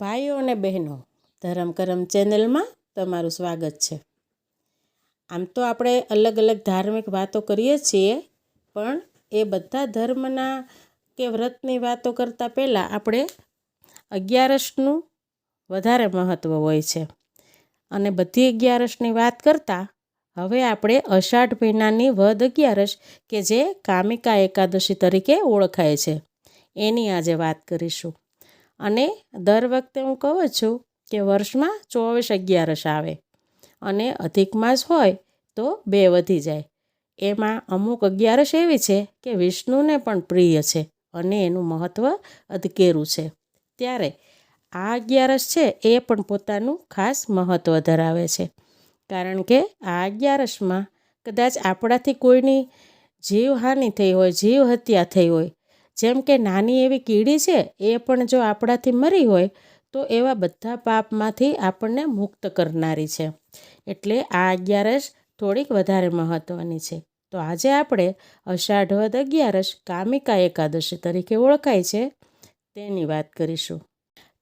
ભાઈઓ અને બહેનો, ધરમ કરમ ચેનલમાં તમારું સ્વાગત છે. આમ તો આપણે અલગ અલગ ધાર્મિક વાતો કરીએ છીએ, પણ એ બધા ધર્મના કે વ્રતની વાતો કરતાં પહેલાં આપણે અગિયારસનું વધારે મહત્ત્વ હોય છે. અને બધી અગિયારસની વાત કરતાં હવે આપણે અષાઢ મહિનાની વધ અગિયારસ કે જે કામિકા એકાદશી તરીકે ઓળખાય છે. એની આજે વાત કરીશું. અને દર વખતે હું કહું છું કે વર્ષમાં ચોવીસ અગિયારસ આવે અને અધિક માસ હોય તો બે વધી જાય. એમાં અમુક અગિયારસ એવી છે કે વિષ્ણુને પણ પ્રિય છે અને એનું મહત્ત્વ અધકેરું છે. ત્યારે આ અગિયારસ છે એ પણ પોતાનું ખાસ મહત્ત્વ ધરાવે છે. કારણ કે આ અગિયારસમાં કદાચ આપણાથી કોઈની જીવહાનિ થઈ હોય જીવ હત્યા થઈ હોય જેમ કે નાની એવી કીડી છે, એ પણ જો આપણાથી મરી હોય, તો એવા બધા પાપમાંથી આપણને મુક્ત કરનારી છે. એટલે આ અગિયારસ થોડીક વધારે મહત્ત્વની છે. તો આજે આપણે અષાઢ વદ અગિયારસ કામિકા એકાદશી તરીકે ઓળખાય છે, તેની વાત કરીશું.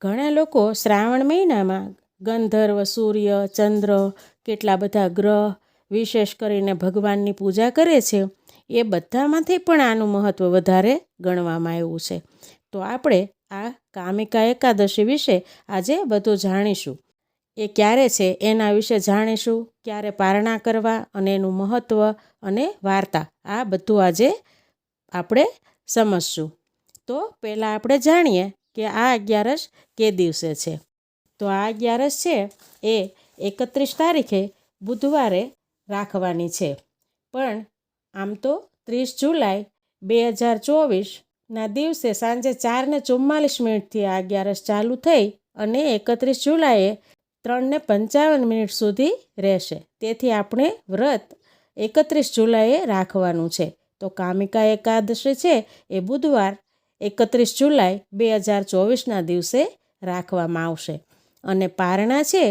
ઘણા લોકો શ્રાવણ મહિનામાં ગંધર્વ, સૂર્ય, ચંદ્ર, કેટલા બધા ગ્રહ, વિશેષ કરીને ભગવાનની પૂજા કરે છે એ બધામાંથી પણ આનું મહત્ત્વ વધારે ગણવામાં આવ્યું છે. તો આપણે આ કામિકા એકાદશી વિશે આજે બધું જાણીશું. એ ક્યારે છે, એના વિશે જાણીશું, ક્યારે પારણા કરવા અને એનું મહત્ત્વ અને વાર્તા, આ બધું આજે આપણે સમજશું. તો પહેલાં આપણે જાણીએ કે આ અગિયારસ કે દિવસે છે. તો આ અગિયારસ છે, એ એકત્રીસ તારીખે બુધવારે રાખવાની છે. પણ આમ તો ત્રીસ જુલાઈ બે હજાર ચોવીસના દિવસે સાંજે ચારને ચુમ્માલીસ મિનિટથી આ અગિયારસ ચાલુ થઈ અને એકત્રીસ જુલાઈએ ત્રણને પંચાવન મિનિટ સુધી રહેશે. તેથી આપણે વ્રત એકત્રીસ જુલાઈએ રાખવાનું છે. તો કામિકા એકાદશી છે એ બુધવાર એકત્રીસ જુલાઈ બે હજાર ચોવીસના દિવસે રાખવામાં આવશે. અને પારણા છે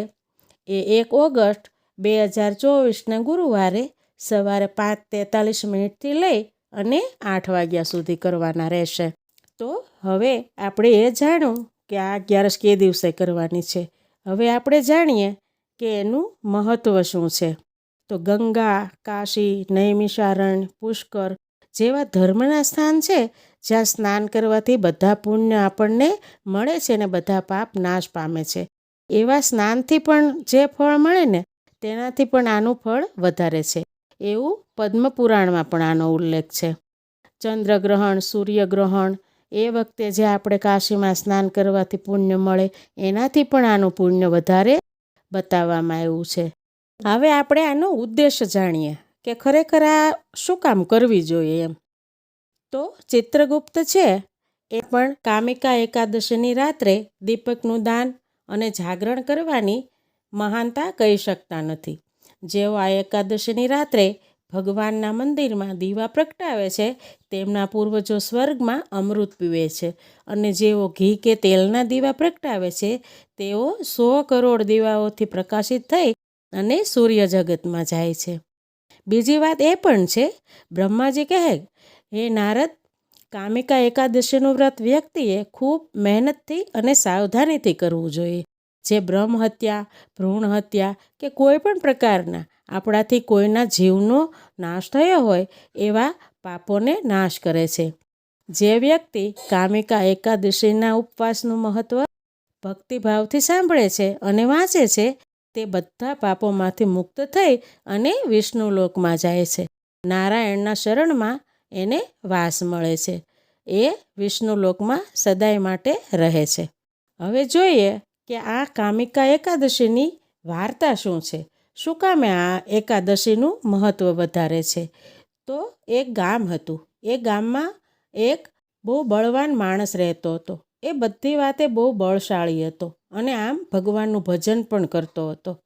એ એક ઓગસ્ટ બે હજાર ચોવીસના ગુરુવારે સવારે પાંચ તેતાલીસ મિનિટથી લઈ અને આઠ વાગ્યા સુધી કરવાના રહેશે. તો હવે આપણે એ જાણું કે આ અગિયારસ કે દિવસે કરવાની છે. હવે આપણે જાણીએ કે એનું મહત્ત્વ શું છે. તો ગંગા, કાશી નૈમિષારણ પુષ્કર જેવા ધર્મના સ્થાન છે, જ્યાં સ્નાન કરવાથી બધા પુણ્ય આપણને મળે છે ને બધા પાપ નાશ પામે છે. એવા સ્નાનથી પણ જે ફળ મળે ને, તેનાથી પણ આનું ફળ વધારે છે. એવું પદ્મપુરાણમાં પણ આનો ઉલ્લેખ છે. ચંદ્રગ્રહણ, સૂર્યગ્રહણ, એ વખતે જે આપણે કાશીમાં સ્નાન કરવાથી પુણ્ય મળે, એનાથી પણ આનું પુણ્ય વધારે બતાવવામાં આવ્યું છે. હવે આપણે આનો ઉદ્દેશ જાણીએ કે ખરેખર આ શું કામ કરવી જોઈએ એમ. તો ચિત્રગુપ્ત છે, એ પણ કામિકા એકાદશીની રાત્રે દીપકનું દાન અને જાગરણ કરવાની મહાનતા કહી શકતા નથી. જેઓ આ એકાદશીની રાત્રે ભગવાનના મંદિરમાં દીવા પ્રગટાવે છે, તેમના પૂર્વજો સ્વર્ગમાં અમૃત પીવે છે અને જેઓ ઘી કે તેલના દીવા પ્રગટાવે છે, તેઓ સો કરોડ દીવાઓથી પ્રકાશિત થઈ અને સૂર્ય જગતમાં જાય છે. બીજી વાત એ પણ છે, બ્રહ્માજી કહે, હે નારદ, કામિકા એકાદશીનું વ્રત વ્યક્તિએ ખૂબ મહેનતથી અને સાવધાનીથી કરવું જોઈએ. જે બ્રહ્મ હત્યા, ભ્રૂણ હત્યા કે કોઈ પણ પ્રકારના આપણાથી કોઈના જીવનો નાશ થયો હોય એવા પાપોને નાશ કરે છે. જે વ્યક્તિ કામિકા એકાદશીના ઉપવાસનું મહત્ત્વ ભક્તિભાવથી સાંભળે છે અને વાંચે છે, તે બધા પાપોમાંથી મુક્ત થઈ અને વિષ્ણુ લોકમાં જાય છે. નારાયણના શરણમાં એને વાસ મળે છે. એ વિષ્ણુ લોકમાં સદાય માટે રહે છે. હવે જોઈએ કે આ કામિકા એકાદશીની વાર્તા શું છે? શું કામે આ એકાદશીનું મહત્ત્વ વધારે છે? તો એક ગામ હતું. એ ગામમાં એક બહુ બળવાન માણસ રહેતો હતો. એ બધી વાતે બહુ બળશાળી હતો અને આમ ભગવાનનું ભજન પણ કરતો હતો.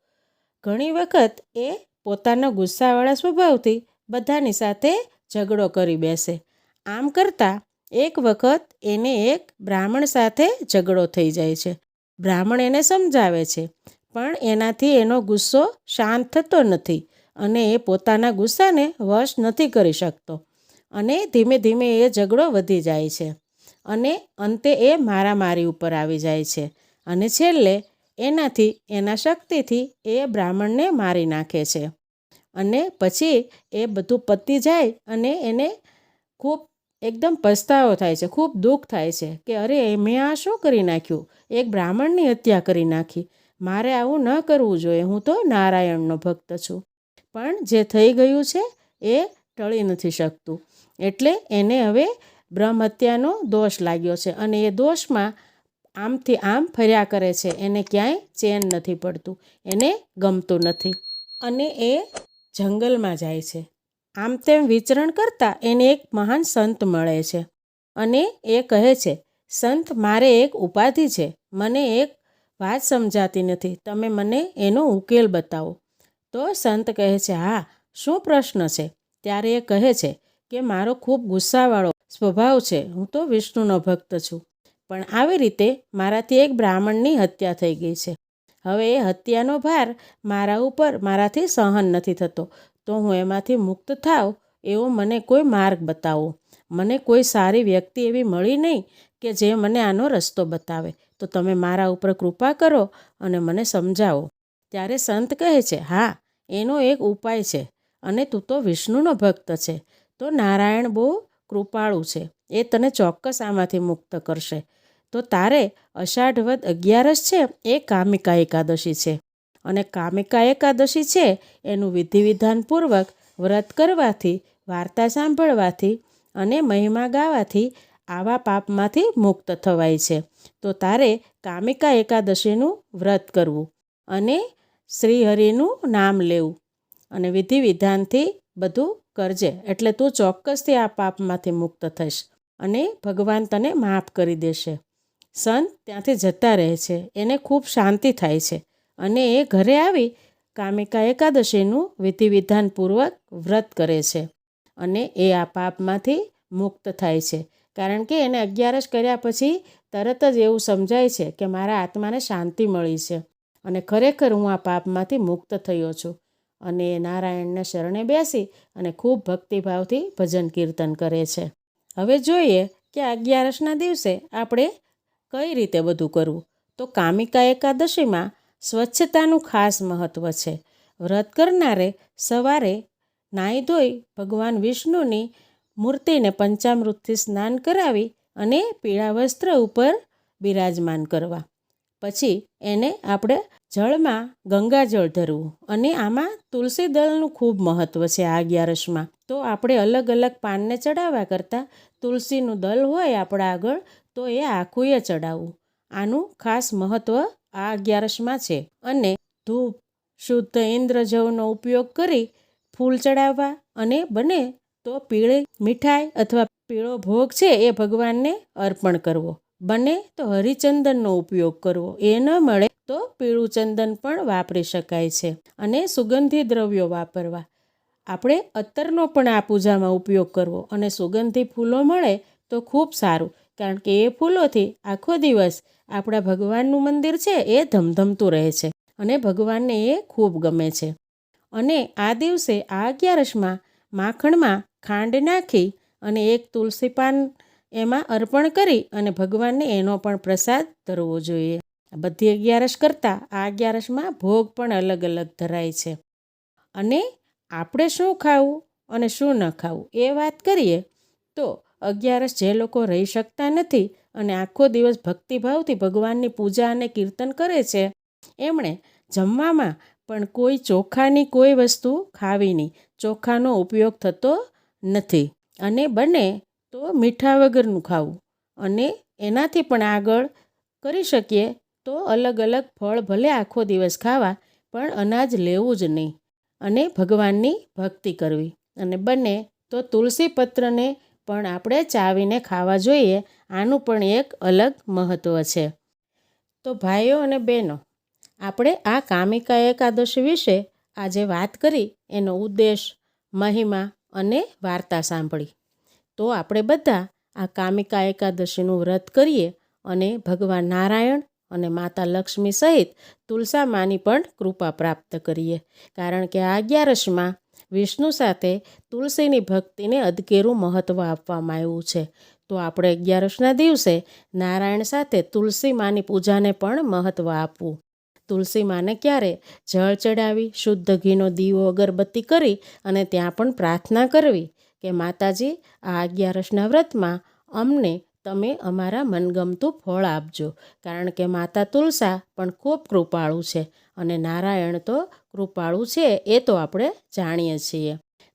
ઘણી વખત એ પોતાના ગુસ્સાવાળા સ્વભાવથી બધાની સાથે ઝઘડો કરી બેસે. આમ કરતાં એક વખત એને એક બ્રાહ્મણ સાથે ઝઘડો થઈ જાય છે. બ્રાહ્મણ એને સમજાવે છે. પણ એનાથી એનો ગુસ્સો શાંત થતો નથી અને એ પોતાના ગુસ્સાને વશ નથી કરી શકતો. અને ધીમે ધીમે એ ઝઘડો વધી જાય છે અને અંતે એ મારામારી ઉપર આવી જાય છે અને છેલ્લે એનાથી, એના શક્તિથી એ બ્રાહ્મણને મારી નાખે છે. અને પછી એ બધું પતી જાય અને એને ખૂબ એકદમ પસ્તાવો થાય છે, ખૂબ દુઃખ થાય છે કે અરે, મેં આ શું કરી નાખ્યું? એક બ્રાહ્મણની હત્યા કરી નાખી. મારે આવું ન કરવું જોઈએ, હું તો નારાયણનો ભક્ત છું. પણ જે થઈ ગયું છે, એ ટળી નથી શકતું. એટલે એને હવે બ્રહ્મ હત્યાનો દોષ લાગ્યો છે અને એ દોષમાં આમથી આમ ફર્યા કરે છે, એને ક્યાંય ચેન નથી પડતું, એને ગમતું નથી. અને એ જંગલમાં જાય છે. આમ તેમ વિચરણ કરતાં એને એક મહાન સંત મળે છે. અને એ કહે છે, સંત, મારે એક ઉપાધિ છે. મને એક વાત સમજાતી નથી. તમે મને એનો ઉકેલ બતાવો. તો સંત કહે છે, હા, શું પ્રશ્ન છે? ત્યારે એ કહે છે કે, મારો ખૂબ ગુસ્સાવાળો સ્વભાવ છે. હું તો વિષ્ણુનો ભક્ત છું. પણ આવી રીતે મારાથી એક બ્રાહ્મણની હત્યા થઈ ગઈ છે. હવે એ હત્યાનો ભાર મારા ઉપર મારાથી સહન નથી થતો. તો હું એમાંથી મુક્ત થાવ એવો મને કોઈ માર્ગ બતાવો. મને કોઈ સારી વ્યક્તિ એવી મળી નહીં કે જે મને આનો રસ્તો બતાવે. તો તમે મારા ઉપર કૃપા કરો અને મને સમજાવો. ત્યારે સંત કહે છે, હા, એનો એક ઉપાય છે અને તું તો વિષ્ણુનો ભક્ત છે. તો નારાયણ બહુ કૃપાળુ છે. એ તને ચોક્કસ આમાંથી મુક્ત કરશે. તો તારે અષાઢવદ અગિયારસ છે એ કામિકા એકાદશી છે. અને કામિકા એકાદશી છે એનું વિધિ વિધાનપૂર્વક વ્રત કરવાથી, વાર્તા સાંભળવાથી અને મહિમા ગાવાથી આવા પાપમાંથી મુક્ત થવાય છે. તો તારે કામિકા એકાદશીનું વ્રત કરવું અને શ્રીહરિનું નામ લેવું અને વિધિ વિધાનથી બધું કરજે. એટલે તું ચોક્કસથી આ પાપમાંથી મુક્ત થઈશ અને ભગવાન તને માફ કરી દેશે. સંત ત્યાંથી જતા રહે છે. એને ખૂબ શાંતિ થાય છે. અને એ ઘરે આવી કામિકા એકાદશીનું વિધિ વિધાનપૂર્વક વ્રત કરે છે અને એ આ પાપમાંથી મુક્ત થાય છે. કારણ કે એને અગિયારસ કર્યા પછી તરત જ એવું સમજાય છે કે મારા આત્માને શાંતિ મળી છે અને ખરેખર હું આ પાપમાંથી મુક્ત થયો છું. અને નારાયણને શરણે બેસી અને ખૂબ ભક્તિભાવથી ભજન કીર્તન કરે છે. હવે જોઈએ કે અગિયારસના દિવસે આપણે કઈ રીતે બધું કરવું? તો કામિકા એકાદશીમાં સ્વચ્છતાનું ખાસ મહત્ત્વ છે. વ્રત કરનારે સવારે નાહી ધોઈ ભગવાન વિષ્ણુની મૂર્તિને પંચામૃતથી સ્નાન કરાવી અને પીળા વસ્ત્ર ઉપર બિરાજમાન કરવા. પછી એને આપણે જળમાં ગંગાજળ ધરવું અને આમાં તુલસી દળનું ખૂબ મહત્ત્વ છે આ અગિયારસમાં. તો આપણે અલગ અલગ પાનને ચડાવવા કરતાં તુલસીનું દલ હોય આપણા આગળ તો એ આખુંય ચડાવવું આનું ખાસ મહત્ત્વ આ અગિયારસમાં છે. અને ધૂપ, શુદ્ધ ઇન્દ્રજવનો ઉપયોગ કરી ફૂલ ચડાવવા અને બને તો પીળી મીઠાઈ અથવા પીળો ભોગ છે એ ભગવાનને અર્પણ કરવો. બને તો હરિચંદનનો ઉપયોગ કરવો. એ ન મળે તો પીળું ચંદન પણ વાપરી શકાય છે અને સુગંધી દ્રવ્યો વાપરવા. આપણે અત્તરનો પણ આ પૂજામાં ઉપયોગ કરવો અને સુગંધી ફૂલો મળે તો ખૂબ સારું. કારણ કે એ ફૂલોથી આખો દિવસ આપણા ભગવાનનું મંદિર છે એ ધમધમતું રહે છે અને ભગવાનને એ ખૂબ ગમે છે. અને આ દિવસે આ અગિયારસમાં માખણમાં ખાંડ નાખી અને એક તુલસી પાન એમાં અર્પણ કરી અને ભગવાનને એનો પણ પ્રસાદ ધરવો જોઈએ. બધી અગિયારસ કરતાં આ અગિયારસમાં ભોગ પણ અલગ અલગ ધરાય છે. અને આપણે શું ખાવું અને શું ન ખાવું એ વાત કરીએ તો અગિયારસ જે લોકો રહી શકતા નથી અને આખો દિવસ ભક્તિભાવથી ભગવાનની પૂજા અને કીર્તન કરે છે, એમણે જમવામાં પણ કોઈ ચોખાની કોઈ વસ્તુ ખાવી નહીં. ચોખાનો ઉપયોગ થતો નથી અને બને તો મીઠા વગરનું ખાવું અને એનાથી પણ આગળ કરી શકીએ તો અલગ અલગ ફળ ભલે આખો દિવસ ખાવા પણ અનાજ લેવું જ નહીં અને ભગવાનની ભક્તિ કરવી અને બને તો તુલસી પત્રને પણ આપણે ચાવીને ખાવા જોઈએ, આનું પણ એક અલગ મહત્ત્વ છે. તો ભાઈઓ અને બહેનો, આપણે આ કામિકા એકાદશી વિશે આજે વાત કરી, એનો ઉદ્દેશ, મહિમા અને વાર્તા સાંભળી. તો આપણે બધા આ કામિકા એકાદશીનું વ્રત કરીએ અને ભગવાન નારાયણ અને માતા લક્ષ્મી સહિત તુલસા માની પણ કૃપા પ્રાપ્ત કરીએ. કારણ કે આ અગિયારસમાં વિષ્ણુ સાથે તુલસીની ભક્તિને અદકેરું મહત્ત્વ આપવામાં આવ્યું છે. તો આપણે અગિયારસના દિવસે નારાયણ સાથે તુલસી માની પૂજાને પણ મહત્ત્વ આપવું. તુલસી માને ક્યારે જળ ચડાવી, શુદ્ધ ઘીનો દીવો, અગરબત્તી કરી અને ત્યાં પણ પ્રાર્થના કરવી કે માતાજી, આ અગિયારસના વ્રતમાં અમને તમે અમારા મનગમતું ફળ આપજો. કારણ કે માતા તુલસા પણ ખૂબ કૃપાળુ છે અને નારાયણ તો કૃપાળુ છે એ તો આપણે જાણીએ છીએ.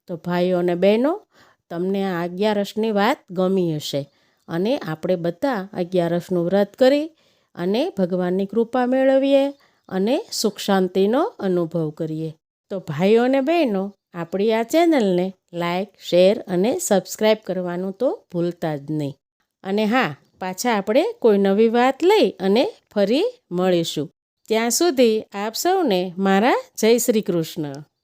તો ભાઈઓ અને બહેનો, તમને આ અગિયારસની વાત ગમી હશે અને આપણે બધા અગિયારસનું વ્રત કરી અને ભગવાનની કૃપા મેળવીએ અને સુખ શાંતિનો અનુભવ કરીએ. તો ભાઈઓ અને બહેનો, આપણી આ ચેનલને લાઈક, શેર અને સબસ્ક્રાઈબ કરવાનું તો ભૂલતા જ નહીં. અને હા, પાછા આપણે કોઈ નવી વાત લઈ અને ફરી મળીશું. ત્યાં સુધી આપ સૌને મારા જય શ્રી કૃષ્ણ.